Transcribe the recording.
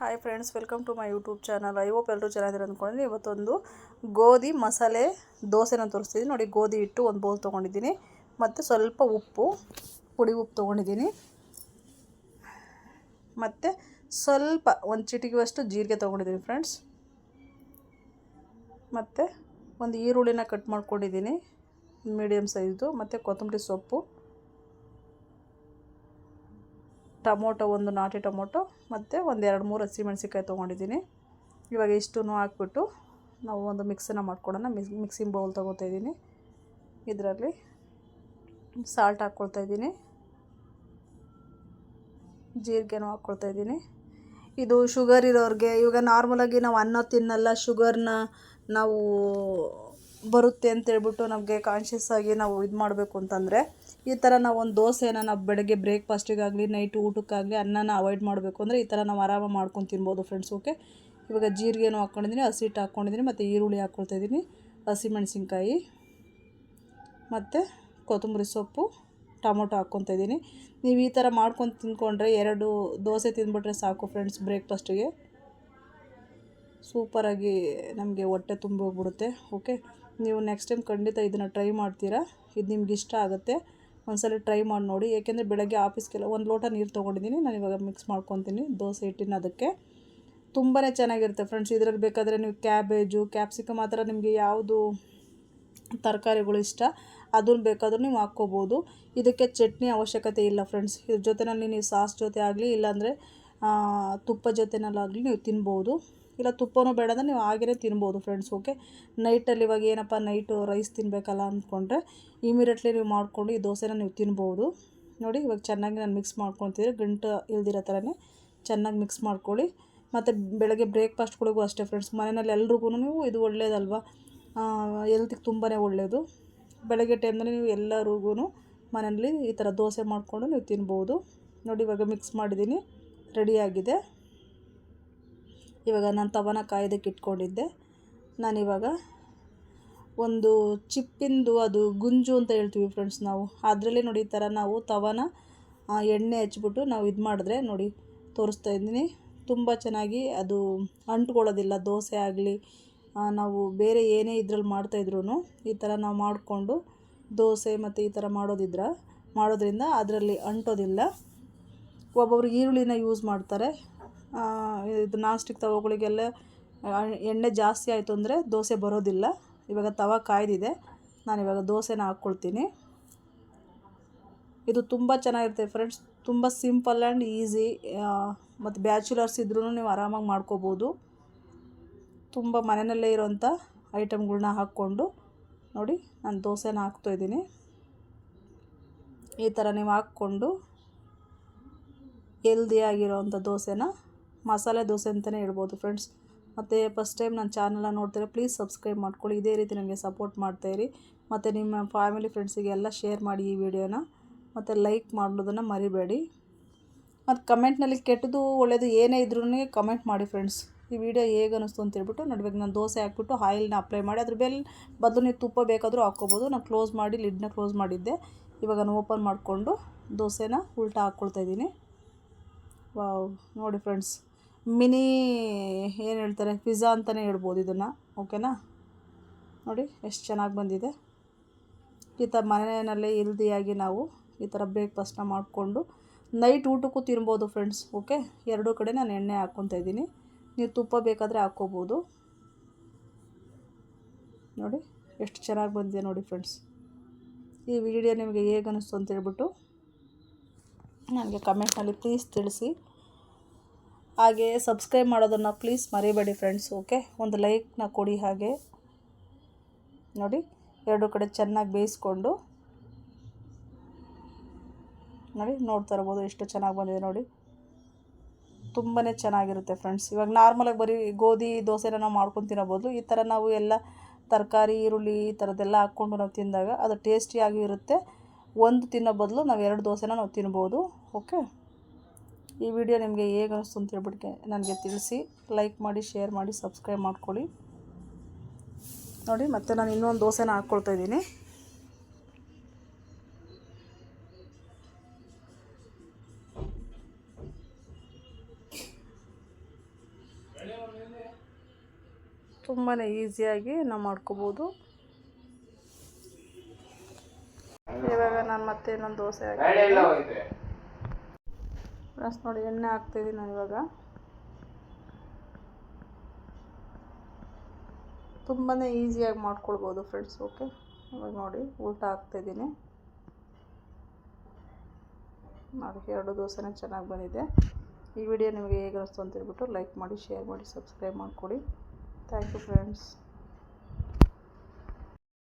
Hi friends welcome to my YouTube channel I hope ಎಲ್ಲರೂ ಚೆನ್ನಾಗಿದ್ದಾರೆ ಅಂದ್ಕೊಂಡಿದ್ದೀನಿ ಇವತ್ತೊಂದು ಗೋಧಿ ಮಸಾಲೆ ದೋಸೆನ ತೋರಿಸ್ತಿದ್ದೀನಿ. ನೋಡಿ, ಗೋಧಿ ಹಿಟ್ಟು ಒಂದು ಬೌಲ್ ತೊಗೊಂಡಿದ್ದೀನಿ. ಮತ್ತು ಸ್ವಲ್ಪ ಉಪ್ಪು, ಪುಡಿ ಉಪ್ಪು ತೊಗೊಂಡಿದ್ದೀನಿ. ಮತ್ತು ಸ್ವಲ್ಪ ಒಂದು ಚಿಟಿಕೆಯಷ್ಟು ಜೀರಿಗೆ ತೊಗೊಂಡಿದ್ದೀನಿ ಫ್ರೆಂಡ್ಸ್ ಮತ್ತು ಒಂದು ಈರುಳ್ಳಿನ ಕಟ್ ಮಾಡ್ಕೊಂಡಿದ್ದೀನಿ. ಮೀಡಿಯಮ್ ಸೈಜ್ದು ಮತ್ತು ಕೊತ್ತಂಬರಿ ಸೊಪ್ಪು. ಟೊಮೊಟೊ, ಒಂದು ನಾಟಿ ಟೊಮೊಟೊ ಮತ್ತು ಒಂದು ಎರಡು ಮೂರು ಹಸಿಮೆಣ್ಸಿಕಾಯಿ ತೊಗೊಂಡಿದ್ದೀನಿ. ಇವಾಗ ಇಷ್ಟೂ ಹಾಕ್ಬಿಟ್ಟು ನಾವು ಒಂದು ಮಿಕ್ಸನ್ನ ಮಾಡ್ಕೊಡೋಣ ಮಿಕ್ಸ್, ಮಿಕ್ಸಿಂಗ್ ಬೌಲ್ ತೊಗೋತಾ ಇದ್ದೀನಿ. ಇದರಲ್ಲಿ ಸಾಲ್ಟ್ ಹಾಕ್ಕೊಳ್ತಾ ಇದ್ದೀನಿ. ಜೀರಿಗೆನೂ ಹಾಕ್ಕೊಳ್ತಾ ಇದ್ದೀನಿ. ಇದು ಶುಗರ್ ಇರೋರಿಗೆ, ಇವಾಗ ನಾರ್ಮಲಾಗಿ ನಾವು ಅನ್ನ ತಿನ್ನಲ್ಲ, ಶುಗರ್ನ ನಾವು ಬರುತ್ತೆ ಅಂತೇಳ್ಬಿಟ್ಟು ನಮಗೆ ಕಾನ್ಷಿಯಸ್ ಆಗಿ ನಾವು ಇದು ಮಾಡಬೇಕು ಅಂತಂದರೆ, ಈ ಥರ ನಾವು ಒಂದು ದೋಸೆನ ನಾವು ಬೆಳಗ್ಗೆ ಬ್ರೇಕ್ಫಾಸ್ಟಿಗಾಗಲಿ ನೈಟ್ ಊಟಕ್ಕಾಗಲಿ ಅನ್ನನ ಅವಾಯ್ಡ್ ಮಾಡಬೇಕು ಅಂದರೆ ಈ ಥರ ನಾವು ಆರಾಮ ಮಾಡ್ಕೊಂಡು ತಿನ್ಬೋದು ಫ್ರೆಂಡ್ಸ್ ಓಕೆ ಇವಾಗ ಜೀರಿಗೆನೂ ಹಾಕ್ಕೊಂಡಿದ್ದೀನಿ ಹಸಿ ಹಿಟ್ಟು ಹಾಕ್ಕೊಂಡಿದ್ದೀನಿ ಮತ್ತು ಈರುಳ್ಳಿ ಹಾಕ್ಕೊಳ್ತಾ ಇದ್ದೀನಿ ಹಸಿಮೆಣಸಿನ್ಕಾಯಿ ಮತ್ತು ಕೊತ್ತಂಬರಿ ಸೊಪ್ಪು, ಟೊಮೊಟೊ ಹಾಕ್ಕೊತಾ ಇದ್ದೀನಿ ನೀವು ಈ ಥರ ಮಾಡ್ಕೊಂಡು ತಿಂದ್ಕೊಂಡ್ರೆ ಎರಡು ದೋಸೆ ತಿಂದ್ಬಿಟ್ರೆ ಸಾಕು ಫ್ರೆಂಡ್ಸ್ ಬ್ರೇಕ್ಫಾಸ್ಟಿಗೆ. ಸೂಪರಾಗಿ ನಮಗೆ ಹೊಟ್ಟೆ ತುಂಬ ಹೋಗ್ಬಿಡುತ್ತೆ ಓಕೆ ನೀವು ನೆಕ್ಸ್ಟ್ ಟೈಮ್ ಖಂಡಿತ ಇದನ್ನು ಟ್ರೈ ಮಾಡ್ತೀರಾ. ಇದು ನಿಮ್ಗೆ ಇಷ್ಟ ಆಗುತ್ತೆ. ಒಂದ್ಸಲ ಟ್ರೈ ಮಾಡಿ ನೋಡಿ. ಏಕೆಂದರೆ ಬೆಳಗ್ಗೆ ಆಫೀಸ್ಗೆಲ್ಲ ಒಂದು ಲೋಟ ನೀರು ತೊಗೊಂಡಿದ್ದೀನಿ. ನಾನು ಇವಾಗ ಮಿಕ್ಸ್ ಮಾಡ್ಕೊತೀನಿ. ದೋಸೆ ಹಿಟ್ಟಿನ ಅದಕ್ಕೆ. ತುಂಬಾ ಚೆನ್ನಾಗಿರುತ್ತೆ ಫ್ರೆಂಡ್ಸ್ ಇದರಲ್ಲಿ ಬೇಕಾದರೆ ನೀವು ಕ್ಯಾಬೇಜು ಕ್ಯಾಪ್ಸಿಕಮ್ ಮಾತ್ರ ನಿಮಗೆ ಯಾವುದು ತರಕಾರಿಗಳು ಇಷ್ಟ ಅದನ್ನು ಬೇಕಾದರೂ ನೀವು ಹಾಕ್ಕೋಬೋದು. ಇದಕ್ಕೆ ಚಟ್ನಿ ಅವಶ್ಯಕತೆ ಇಲ್ಲ ಫ್ರೆಂಡ್ಸ್ ಇದ್ರ ಜೊತೆನಲ್ಲಿ ನೀವು ಸಾಸ್ ಜೊತೆ ಆಗಲಿ, ಇಲ್ಲಾಂದರೆ ತುಪ್ಪ ಜೊತೆನಲ್ಲಾಗಲಿ ನೀವು ತಿನ್ಬೋದು. ಇಲ್ಲ ತುಪ್ಪನೂ ಬೇಡ ಅಂದರೆ ನೀವು ಹಾಗೇ ತಿನ್ಬೋದು ಫ್ರೆಂಡ್ಸ್ ಓಕೆ ನೈಟಲ್ಲಿ ಇವಾಗ ಏನಪ್ಪ ನೈಟು ರೈಸ್ ತಿನ್ನಬೇಕಲ್ಲ ಅಂದ್ಕೊಂಡ್ರೆ ಇಮಿಡಿಯೇಟ್ಲಿ ನೀವು ಮಾಡಿಕೊಂಡು ಈ ದೋಸೆನ ನೀವು ತಿನ್ಬೋದು. ನೋಡಿ, ಇವಾಗ ಚೆನ್ನಾಗಿ ನಾನು ಮಿಕ್ಸ್ ಮಾಡ್ಕೊತಿದ್ರೆ ಗಂಟು ಇಲ್ದಿರೋ ಥರನೇ ಚೆನ್ನಾಗಿ ಮಿಕ್ಸ್ ಮಾಡ್ಕೊಳ್ಳಿ. ಮತ್ತು ಬೆಳಗ್ಗೆ ಬ್ರೇಕ್ಫಾಸ್ಟ್ಗಳಿಗೂ ಅಷ್ಟೇ ಫ್ರೆಂಡ್ಸ್ ಮನೆಯಲ್ಲಿ ಎಲ್ರಿಗೂ ನೀವು ಇದು ಒಳ್ಳೆಯದಲ್ವ ಎಲ್ತಿಗೆ ತುಂಬಾ ಒಳ್ಳೆಯದು ಬೆಳಗ್ಗೆ ಟೈಮ್ನಲ್ಲಿ ನೀವು ಎಲ್ಲರಿಗೂ ಮನೆಯಲ್ಲಿ ಈ ಥರ ದೋಸೆ ಮಾಡಿಕೊಂಡು ನೀವು ತಿನ್ಬೋದು. ನೋಡಿ, ಇವಾಗ ಮಿಕ್ಸ್ ಮಾಡಿದ್ದೀನಿ ರೆಡಿಯಾಗಿದೆ ಇವಾಗ ನಾನು ತವನ ಕಾಯ್ದಕ್ಕೆ ಇಟ್ಕೊಂಡಿದ್ದೆ. ನಾನಿವಾಗ ಒಂದು ಚಿಪ್ಪಿಂದು ಅದು ಗುಂಜು ಅಂತ ಹೇಳ್ತೀವಿ ಫ್ರೆಂಡ್ಸ್ ನಾವು. ಅದರಲ್ಲಿ ನೋಡಿ ಈ ಥರ ನಾವು ತವನ ಎಣ್ಣೆ ಹಚ್ಬಿಟ್ಟು ನಾವು ಇದು ಮಾಡಿದ್ರೆ ನೋಡಿ ತೋರಿಸ್ತಾ ಇದ್ದೀನಿ. ತುಂಬ ಚೆನ್ನಾಗಿ ಅದು ಅಂಟ್ಕೊಳ್ಳೋದಿಲ್ಲ, ದೋಸೆ ಆಗಲಿ ನಾವು ಬೇರೆ ಏನೇ ಇದ್ರಲ್ಲಿ ಮಾಡ್ತಾಯಿದ್ರು ಈ ಥರ ನಾವು ಮಾಡಿಕೊಂಡು ದೋಸೆ ಮತ್ತು ಈ ಥರ ಮಾಡೋದಿದ್ರ, ಮಾಡೋದ್ರಿಂದ ಅದರಲ್ಲಿ ಅಂಟೋದಿಲ್ಲ. ಒಬ್ಬೊಬ್ರು ಈರುಳ್ಳಿನ ಯೂಸ್ ಮಾಡ್ತಾರೆ. ಇದು ನಾನ್ಸ್ಟಿಕ್ ತವಗಳಿಗೆಲ್ಲ ಎಣ್ಣೆ ಜಾಸ್ತಿ ಆಯಿತು ಅಂದರೆ ದೋಸೆ ಬರೋದಿಲ್ಲ. ಇವಾಗ ತವ ಕಾಯ್ದಿದೆ. ನಾನು ಇವಾಗ ದೋಸೆನ ಹಾಕ್ಕೊಳ್ತೀನಿ. ಇದು ತುಂಬ ಚೆನ್ನಾಗಿರುತ್ತೆ ಫ್ರೆಂಡ್ಸ್. ತುಂಬ ಸಿಂಪಲ್ ಆ್ಯಂಡ್ ಈಸಿ ಮತ್ತು ಬ್ಯಾಚುಲರ್ಸ್ ಇದ್ರೂ ನೀವು ಆರಾಮಾಗಿ ಮಾಡ್ಕೋಬೋದು. ತುಂಬ ಮನೆಯಲ್ಲೇ ಇರೋಂಥ ಐಟಮ್ಗಳನ್ನ ಹಾಕ್ಕೊಂಡು ನೋಡಿ, ನಾನು ದೋಸೆನ ಹಾಕ್ತಾಯಿದ್ದೀನಿ ಈ ಥರ ನೀವು ಹಾಕ್ಕೊಂಡು ಹೆಲ್ದಿಯಾಗಿರೋವಂಥ ದೋಸೆನ ಮಸಾಲೆ ದೋಸೆ ಅಂತಲೇ ಹೇಳ್ಬೋದು ಫ್ರೆಂಡ್ಸ್ ಮತ್ತು ಫಸ್ಟ್ ಟೈಮ್ ನನ್ನ ಚಾನಲ್ನ ನೋಡ್ತಾರೆ ಪ್ಲೀಸ್ ಸಬ್ಸ್ಕ್ರೈಬ್ ಮಾಡ್ಕೊಳ್ಳಿ. ಇದೇ ರೀತಿ ನನಗೆ ಸಪೋರ್ಟ್ ಮಾಡ್ತಾಯಿರಿ ಮತ್ತು ನಿಮ್ಮ ಫ್ಯಾಮಿಲಿ ಫ್ರೆಂಡ್ಸಿಗೆ ಎಲ್ಲ ಶೇರ್ ಮಾಡಿ ಈ ವಿಡಿಯೋನ ಮತ್ತು ಲೈಕ್ ಮಾಡೋದನ್ನು ಮರಿಬೇಡಿ. ಮತ್ತು ಕಮೆಂಟ್ನಲ್ಲಿ ಕೆಟ್ಟದು ಒಳ್ಳೆಯದು ಏನೇ ಇದ್ರೂ ಕಮೆಂಟ್ ಮಾಡಿ ಫ್ರೆಂಡ್ಸ್ ಈ ವಿಡಿಯೋ ಹೇಗೆ ಅನ್ನಿಸ್ತು ಅಂತ ಹೇಳ್ಬಿಟ್ಟು ನಡ್ಬೇಕು ನಾನು ದೋಸೆ ಹಾಕ್ಬಿಟ್ಟು ಆಯಿಲ್ನ ಅಪ್ಲೈ ಮಾಡಿ. ಅದ್ರ ಮೇಲೆ ಬದಲು ನೀವು ತುಪ್ಪ ಬೇಕಾದರೂ ಹಾಕ್ಕೋಬೋದು. ನಾನು ಕ್ಲೋಸ್ ಮಾಡಿ ಲಿಡ್ನ ಕ್ಲೋಸ್ ಮಾಡಿದ್ದೆ. ಇವಾಗ ನಾನು ಓಪನ್ ಮಾಡಿಕೊಂಡು ದೋಸೆನ ಉಲ್ಟಾ ಹಾಕ್ಕೊಳ್ತಾ ಇದ್ದೀನಿ. ವಾವ್ ನೋಡಿ ಫ್ರೆಂಡ್ಸ್ ಮಿನಿ ಏನು ಹೇಳ್ತಾರೆ? ಪಿಜ್ಜಾ ಅಂತಲೇ ಹೇಳ್ಬೋದು ಇದನ್ನು. ಓಕೆನಾ ನೋಡಿ, ಎಷ್ಟು ಚೆನ್ನಾಗಿ ಬಂದಿದೆ. ಈ ಥರ ಮನೆಯಲ್ಲೇ ಹೆಲ್ದಿಯಾಗಿ ನಾವು ಈ ಥರ ಬ್ರೇಕ್ಫಾಸ್ಟ್ನ ಮಾಡಿಕೊಂಡು ನೈಟ್ ಊಟಕ್ಕೂ ತಿನ್ಬೋದು ಫ್ರೆಂಡ್ಸ್ ಓಕೆ ಎರಡೂ ಕಡೆ ನಾನು ಎಣ್ಣೆ ಹಾಕ್ಕೊತಾ ಇದ್ದೀನಿ. ನೀವು ತುಪ್ಪ ಬೇಕಾದರೆ ಹಾಕ್ಕೋಬೋದು. ನೋಡಿ, ಎಷ್ಟು ಚೆನ್ನಾಗಿ ಬಂದಿದೆ ನೋಡಿ ಫ್ರೆಂಡ್ಸ್ ಈ ವಿಡಿಯೋ ನಿಮಗೆ ಹೇಗೆ ಅನ್ನಿಸ್ತು ಅಂತ ಹೇಳ್ಬಿಟ್ಟು ನನಗೆ ಕಮೆಂಟ್ನಲ್ಲಿ ಪ್ಲೀಸ್ ತಿಳಿಸಿ. ಹಾಗೆ ಸಬ್ಸ್ಕ್ರೈಬ್ ಮಾಡೋದನ್ನು ಪ್ಲೀಸ್ ಮರಿಬೇಡಿ ಫ್ರೆಂಡ್ಸ್ ಓಕೆ ಒಂದು ಲೈಕ್ನ ಕೊಡಿ ಹಾಗೆ. ನೋಡಿ, ಎರಡು ಕಡೆ ಚೆನ್ನಾಗಿ ಬೇಯಿಸ್ಕೊಂಡು. ನೋಡಿ, ನೋಡ್ತಾ ಇರ್ಬೋದು ಎಷ್ಟು ಚೆನ್ನಾಗಿ ಬಂದಿದೆ ನೋಡಿ. ತುಂಬಾ ಚೆನ್ನಾಗಿರುತ್ತೆ ಫ್ರೆಂಡ್ಸ್ ಇವಾಗ ನಾರ್ಮಲಾಗಿ ಬರೀ ಗೋಧಿ, ದೋಸೆನ ನಾವು ಮಾಡ್ಕೊಂಡು ತಿನ್ನಬೋದು. ಈ ಥರ ನಾವು ಎಲ್ಲ ತರಕಾರಿ, ಈರುಳ್ಳಿ ಈ ಥರದ್ದೆಲ್ಲ ಹಾಕ್ಕೊಂಡು ನಾವು ತಿಂದಾಗ ಅದು ಟೇಸ್ಟಿಯಾಗಿ ಇರುತ್ತೆ. ಒಂದು ತಿನ್ನೋ ಬದಲು ನಾವು ಎರಡು ದೋಸೆನ ನಾವು ತಿನ್ಬೋದು ಓಕೆ ಈ ವಿಡಿಯೋ ನಿಮಗೆ ಹೇಗೆ ಅನಿಸ್ತು ಅಂತ ಹೇಳ್ಬಿಟ್ಟು ನನಗೆ ತಿಳಿಸಿ. ಲೈಕ್ ಮಾಡಿ ಶೇರ್ ಮಾಡಿ ಸಬ್ಸ್ಕ್ರೈಬ್ ಮಾಡ್ಕೊಳ್ಳಿ. ನೋಡಿ, ಮತ್ತು ನಾನು ಇನ್ನೊಂದು ದೋಸೆನ ಹಾಕ್ಕೊಳ್ತಾ ಇದ್ದೀನಿ. ತುಂಬಾ ಈಸಿಯಾಗಿ ನಾವು ಮಾಡ್ಕೋಬೋದು. ಇವಾಗ ನಾನು ಮತ್ತೆ ಇನ್ನೊಂದು ದೋಸೆ ಹಾಕಿ ಫ್ರೆಂಡ್ಸ್ ನೋಡಿ, ಎಣ್ಣೆ ಹಾಕ್ತಿದ್ದೀನಿ ನಾನು ಇವಾಗ. ತುಂಬಾ ಈಸಿಯಾಗಿ ಮಾಡ್ಕೊಳ್ಬೋದು ಫ್ರೆಂಡ್ಸ್ ಓಕೆ ಇವಾಗ ನೋಡಿ, ಊಟ ಹಾಕ್ತಾಯಿದ್ದೀನಿ ನೋಡಿ, ಎರಡು ದೋಸೆನೇ ಚೆನ್ನಾಗಿ ಬಂದಿದೆ. ಈ ವಿಡಿಯೋ ನಿಮಗೆ ಹೇಗೆ ಅನಿಸ್ತು ಅಂತ ಹೇಳ್ಬಿಟ್ಟು ಲೈಕ್ ಮಾಡಿ ಶೇರ್ ಮಾಡಿ ಸಬ್ಸ್ಕ್ರೈಬ್ ಮಾಡಿಕೊಡಿ. Thank you friends